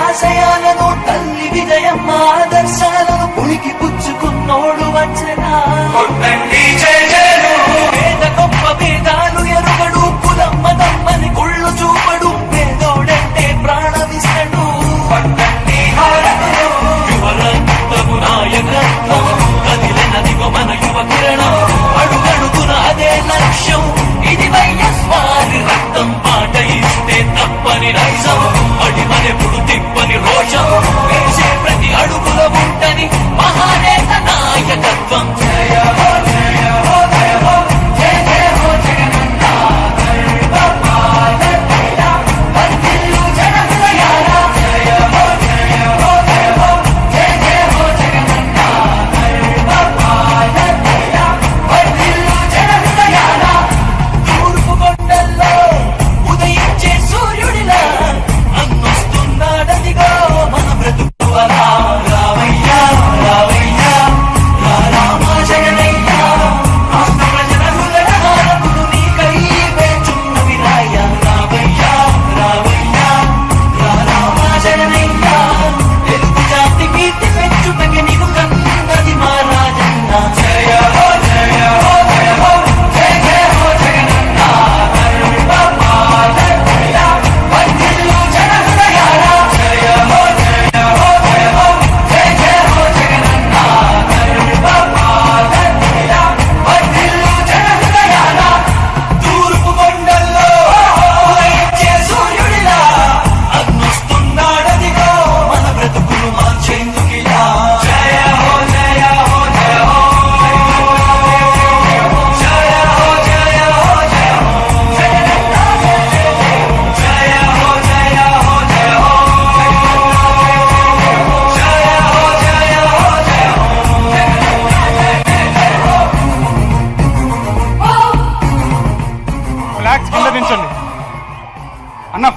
ఆశయాలను తల్లి విజయమ్మ ఆదర్శాలను పుణికి పుచ్చుకున్నోడు వచ్చనా జయ జయ.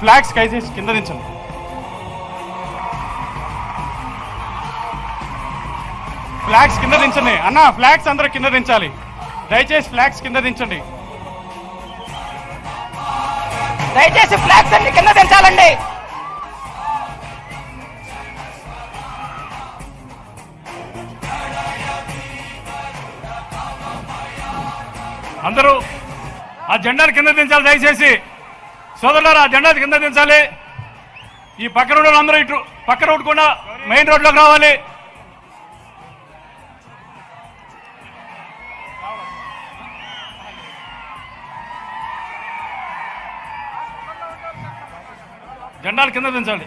ఫ్లాగ్స్ కైసేసి కింద దించండి. ఫ్లాగ్స్ కింద దించండి. అన్న ఫ్లాగ్స్ అందరూ కింద దించాలి. దయచేసి ఫ్లాగ్స్ కింద దించండి. దయచేసి ఫ్లాగ్స్ అన్ని కింద దించాలండి. అందరూ ఆ జెండాను కింద దించాలి దయచేసి. సోదరులారా జెండా కింద దించాలి. ఈ పక్క రోడ్ అందరూ ఇటు పక్క రోడ్డు కూడా మెయిన్ రోడ్లోకి రావాలి. జెండాలు కింద దించాలి.